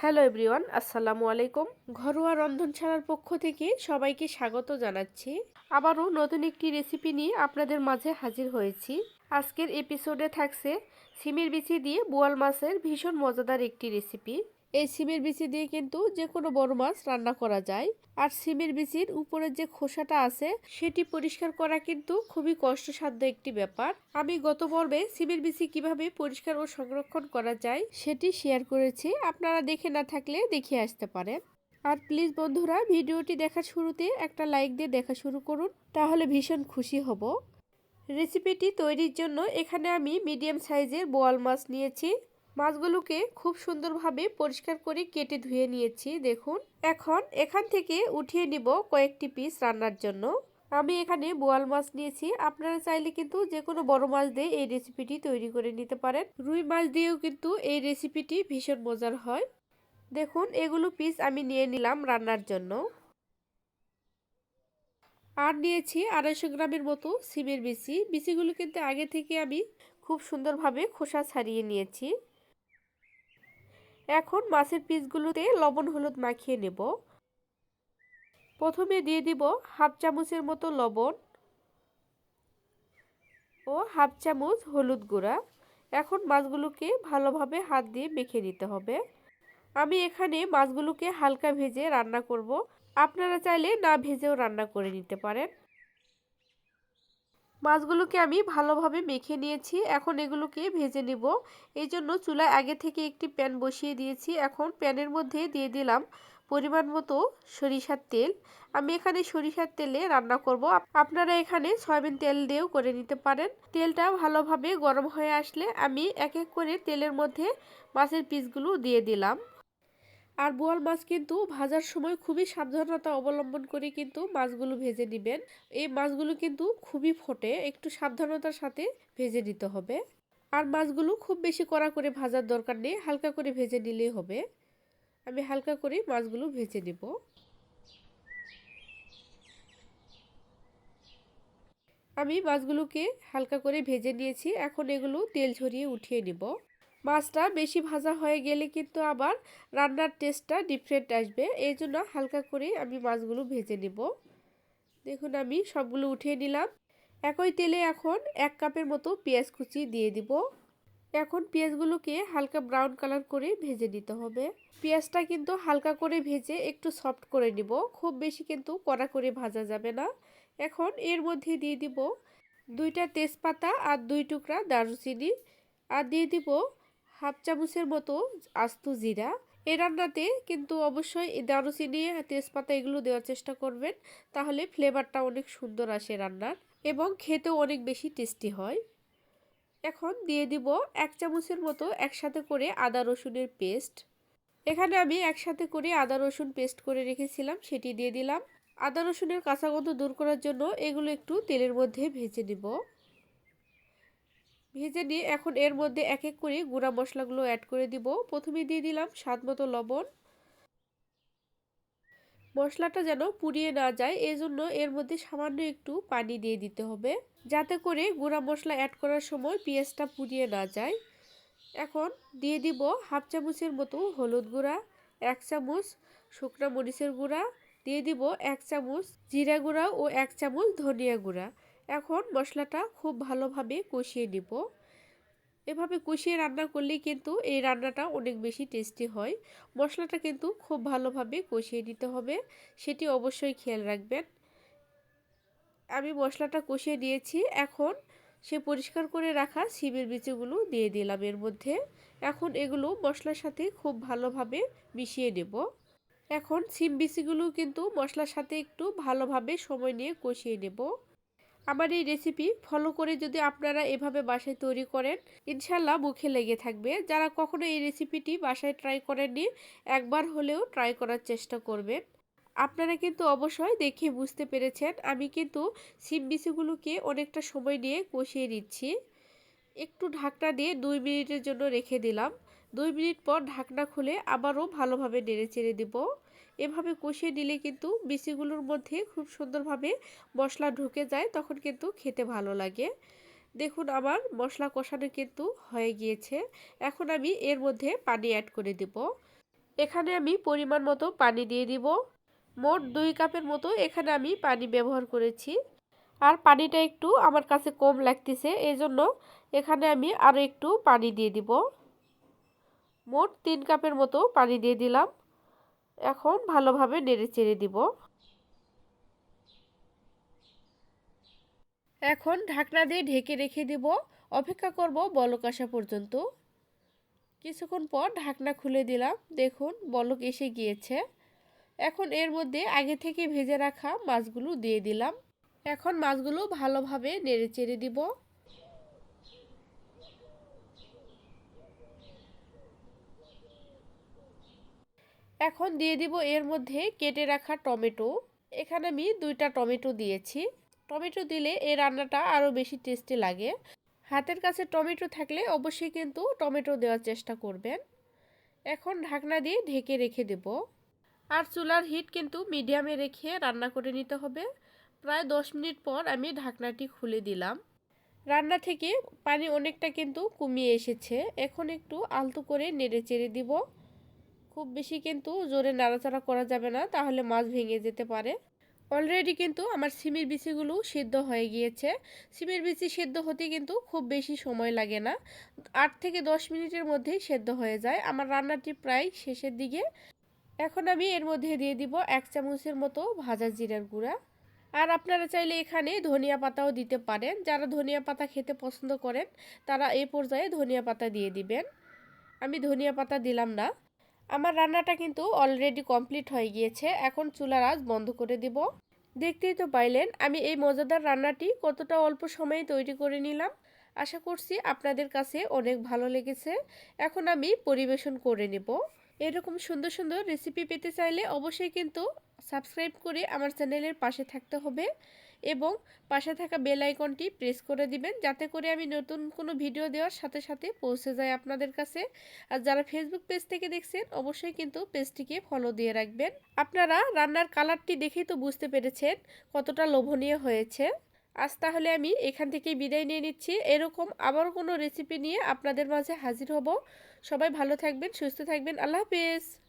Hello everyone, আসসালামু আলাইকুম। ঘরোয়া রন্ধনশালার পক্ষ থেকে সবাইকে স্বাগত জানাচ্ছি। আবারও নতুন একটি রেসিপি নিয়ে আপনাদের মাঝে হাজির হয়েছি। আজকের এপিসোডে থাকছে সিমের বিচি দিয়ে বোয়াল মাছের ভীষণ মজাদার একটি রেসিপি। এই সিমের বিচি দিয়ে কিন্তু যে কোনো বড় মাছ রান্না করা যায়। আর সিমের বিচির উপরের যে খোসাটা আছে, সেটি পরিষ্কার করা কিন্তু খুবই কষ্টসাধ্য একটি ব্যাপার। আমি গত পর্বে সিমের বিচি কীভাবে পরিষ্কার ও সংরক্ষণ করা যায়, সেটি শেয়ার করেছি। আপনারা দেখে না থাকলে দেখে আসতে পারেন। আর প্লিজ বন্ধুরা, ভিডিওটি দেখার শুরুতে একটা লাইক দিয়ে দেখা শুরু করুন, তাহলে ভীষণ খুশি হব। রেসিপিটি তৈরির জন্য এখানে আমি মিডিয়াম সাইজের বোয়াল মাছ নিয়েছি। মাছগুলোকে খুব সুন্দরভাবে পরিষ্কার করে কেটে ধুয়ে নিয়েছি, দেখুন। এখন এখান থেকে উঠিয়ে নিব কয়েকটি পিস রান্নার জন্য। আমি এখানে বোয়াল মাছ নিয়েছি। আপনারা চাইলে কিন্তু যে কোনো বড় মাছ দিয়ে এই রেসিপিটি তৈরি করে নিতে পারেন। রুই মাছ দিয়েও কিন্তু এই রেসিপিটি ভীষণ মজার হয়। দেখুন, এগুলো পিস আমি নিয়ে নিলাম রান্নার জন্য। আর নিয়েছি আড়াইশো গ্রামের মতো সিমের বিচি। বিচিগুলো কিন্তু আগে থেকে আমি খুব সুন্দরভাবে খোসা ছাড়িয়ে নিয়েছি। এখন মাছের পিসগুলোতে লবণ হলুদ মাখিয়ে নেব। প্রথমে দিয়ে দিব হাফ চামচের মতো লবণ ও হাফ চামচ হলুদ গুঁড়া। এখন মাছগুলোকে ভালোভাবে হাত দিয়ে মেখে নিতে হবে। আমি এখানে মাছগুলোকে হালকা ভেজে রান্না করব। আপনারা চাইলে না ভেজেও রান্না করে নিতে পারেন। মাছগুলোকে আমি ভালোভাবে মেখে নিয়েছি। এখন এগুলোকে ভেজে নিব। এই জন্য চুলায় আগে থেকে একটি প্যান বসিয়ে দিয়েছি। এখন প্যানের মধ্যে দিয়ে দিলাম পরিমাণ মতো সরিষার তেল। আমি এখানে সরিষার তেলে রান্না করব। আপনারা এখানে সয়াবিন তেল দিয়েও করে নিতে পারেন। তেলটা ভালোভাবে গরম হয়ে আসলে আমি এক এক করে তেলের মধ্যে মাছের পিসগুলো দিয়ে দিলাম। আর বোয়াল মাছ কিন্তু ভাজার সময় খুবই সাবধানতা অবলম্বন করে কিন্তু মাছগুলো ভেজে নেবেন। এই মাছগুলো কিন্তু খুবই ফোটে, একটু সাবধানতার সাথে ভেজে নিতে হবে। আর মাছগুলো খুব বেশি কড়া করে ভাজার দরকার নেই, হালকা করে ভেজে নিলেই হবে। আমি হালকা করে মাছগুলো ভেজে নেব। আমি মাছগুলোকে হালকা করে ভেজে নিয়েছি, এখন এগুলো তেল ঝরিয়ে উঠিয়ে নেব। মাছটা বেশি ভাজা হয়ে গেলে কিন্তু আবার রান্নার টেস্টটা ডিফারেন্ট আসবে। এই জন্য হালকা করে আমি মাছগুলো ভেজে নেব। দেখুন আমি সবগুলো উঠিয়ে নিলাম। একই তেলে এখন এক কাপের মতো পেঁয়াজ কুচি দিয়ে দিব। এখন পেঁয়াজগুলোকে হালকা ব্রাউন কালার করে ভেজে নিতে হবে। পেঁয়াজটা কিন্তু হালকা করে ভেজে একটু সফট করে নিব। খুব বেশি কিন্তু কড়া করে ভাজা যাবে না। এখন এর মধ্যে দিয়ে দিব দুইটা তেজপাতা আর দুই টুকরা দারুচিনি। আর দিয়ে দিব হাফ চামচের মতো আস্ত জিরা। এ রান্নাতে কিন্তু অবশ্যই দারুচিনি তেজপাতা এগুলো দেওয়ার চেষ্টা করবেন, তাহলে ফ্লেভারটা অনেক সুন্দর আসে রান্নার এবং খেতেও অনেক বেশি টেস্টি হয়। এখন দিয়ে দিব এক চামচের মতো একসাথে করে আদা রসুনের পেস্ট এখানে আমি একসাথে করে আদা রসুন পেস্ট করে রেখেছিলাম, সেটি দিয়ে দিলাম। আদা রসুনের কাঁচা গন্ধ দূর করার জন্য এগুলো একটু তেলের মধ্যে ভেজে নিব। ভেজে নিয়ে এখন এর মধ্যে এক এক করে গুঁড়া মশলাগুলো অ্যাড করে দিব। প্রথমে দিয়ে দিলাম স্বাদ মতো লবণ। মশলাটা যেন পুড়িয়ে না যায় এই জন্য এর মধ্যে সামান্য একটু পানি দিয়ে দিতে হবে। যাতে করে গুঁড়া মশলা অ্যাড করার সময় পেঁয়াজটা পুড়িয়ে না যায়। এখন দিয়ে দিব হাফ চামচের মতো হলুদ গুঁড়া, এক চামচ শুকনা মরিচের গুঁড়া, দিয়ে দিব এক চামচ জিরা গুঁড়া ও এক চামচ ধনিয়া গুঁড়া। এখন মশলাটা খুব ভালোভাবে কষিয়ে নিব। এভাবে কষিয়ে রান্না করলেই কিন্তু এই রান্নাটা অনেক বেশি টেস্টি হয়। মশলাটা কিন্তু খুব ভালোভাবে কষিয়ে নিতে হবে, সেটি অবশ্যই খেয়াল রাখবেন। আমি মশলাটা কষিয়ে দিয়েছি এখন সে পরিষ্কার করে রাখা সিমের বিচিগুলো দিয়ে দিলাম এর মধ্যে। এখন এগুলো মশলার সাথে খুব ভালোভাবে মিশিয়ে নেব। এখন সিম বিচিগুলো কিন্তু মশলার সাথে একটু ভালোভাবে সময় নিয়ে কষিয়ে নেব। আমার এই রেসিপি ফলো করে যদি আপনারা এভাবে বাসায় তৈরি করেন ইনশাল্লাহ মুখে লেগে থাকবে। যারা কখনো এই রেসিপিটি বাসায় ট্রাই করেননি, একবার হলেও ট্রাই করার চেষ্টা করবেন। আপনারা কিন্তু অবশ্যই দেখে বুঝতে পেরেছেন, আমি কিন্তু সিম বিচিগুলোকে অনেকটা সময় নিয়ে কষিয়ে নিচ্ছি। একটু ঢাকনা দিয়ে দুই মিনিটের জন্য রেখে দিলাম। দুই মিনিট পর ঢাকনা খুলে আবারও ভালোভাবে নেড়ে চেড়ে দেবো। এভাবে কষিয়ে নিলে কিন্তু বিচিগুলোর মধ্যে খুব সুন্দরভাবে মশলা ঢুকে যায়, তখন কিন্তু খেতে ভালো লাগে। দেখুন আমার মশলা কষানো কিন্তু হয়ে গিয়েছে। এখন আমি এর মধ্যে পানি অ্যাড করে দেব। এখানে আমি পরিমাণ মতো পানি দিয়ে দিব। মোট দুই কাপের মতো এখানে আমি পানি ব্যবহার করেছি। আর পানিটা একটু আমার কাছে কম লাগতেছে এই জন্য এখানে আমি আরও একটু পানি দিয়ে দিব। মোট তিন কাপের মতো পানি দিয়ে দিলাম। এখন ভালোভাবে নেড়ে চেড়ে দিব। এখন ঢাকনা দিয়ে ঢেকে রেখে দিব। অপেক্ষা করব বলক আসা পর্যন্ত। কিছুক্ষণ পর ঢাকনা খুলে দিলাম। দেখুন, বলক এসে গিয়েছে। এখন এর মধ্যে আগে থেকে ভেজে রাখা মাছগুলো দিয়ে দিলাম। এখন মাছগুলো ভালোভাবে নেড়ে চেড়ে দিব। এখন দিয়ে দিব এর মধ্যে কেটে রাখা টমেটো। এখানে আমি দুইটা টমেটো দিয়েছি। টমেটো দিলে এই রান্নাটা আরও বেশি টেস্টি লাগে। হাতের কাছে টমেটো থাকলে অবশ্যই কিন্তু টমেটো দেওয়ার চেষ্টা করবেন। এখন ঢাকনা দিয়ে ঢেকে রেখে দেব। আর চুলার হিট কিন্তু মিডিয়ামে রেখে রান্না করে নিতে হবে। প্রায় দশ মিনিট পর আমি ঢাকনাটি খুলে দিলাম। রান্না থেকে পানি অনেকটা কিন্তু কমিয়ে এসেছে। এখন একটু আলতো করে নেড়ে চেড়ে দিব। খুব বেশি কিন্তু জোরে নাড়াচাড়া করা যাবে না, তাহলে মাছ ভেঙে যেতে পারে। অলরেডি কিন্তু আমার সিমের বিচিগুলো সিদ্ধ হয়ে গিয়েছে। সিমের বিচি সেদ্ধ হতে কিন্তু খুব বেশি সময় লাগে না। আট থেকে দশ মিনিটের মধ্যেই সেদ্ধ হয়ে যায়। আমার রান্নাটি প্রায় শেষের দিকে। এখন আমি এর মধ্যে দিয়ে দিব এক চামচের মতো ভাজা জিরার গুঁড়া। আর আপনারা চাইলে এখানে ধনিয়া পাতাও দিতে পারেন। যারা ধনিয়া পাতা খেতে পছন্দ করেন, তারা এই পর্যায়ে ধনিয়া পাতা দিয়ে দিবেন। আমি ধনিয়া পাতা দিলাম না। আমার রান্নাটা কিন্তু অলরেডি কমপ্লিট হয়ে গিয়েছে। এখন চুলার আজ বন্ধ করে দিব। দেখতেই তো পাইলেন, আমি এই মজাদার রান্নাটি কতটা অল্প সময়ে তৈরি করে নিলাম। আশা করছি আপনাদের কাছে অনেক ভালো লেগেছে। এখন আমি পরিবেশন করে নেব। এরকম সুন্দর সুন্দর রেসিপি পেতে চাইলে অবশ্যই কিন্তু সাবস্ক্রাইব করে আমার চ্যানেলের পাশে থাকতে হবে। এবং পাশে থাকা বেল আইকনটি প্রেস করে দিবেন। যাতে করে আমি নতুন কোনো ভিডিও দেওয়ার সাথে সাথে পৌঁছে যায় আপনাদের কাছে। আর যারা ফেসবুক পেজ থেকে দেখছেন, অবশ্যই কিন্তু পেজটিকে ফলো দিয়ে রাখবেন। আপনারা রান্নার কালারটি দেখেই তো বুঝতে পেরেছেন কতটা লোভনীয় হয়েছে। আজ তাহলে আমি এখান থেকে বিদায় নিয়ে নিচ্ছি। এরকম আবার কোনো রেসিপি নিয়ে আপনাদের মাঝে হাজির হব। সবাই ভালো থাকবেন, সুস্থ থাকবেন। আল্লাহ হাফেজ।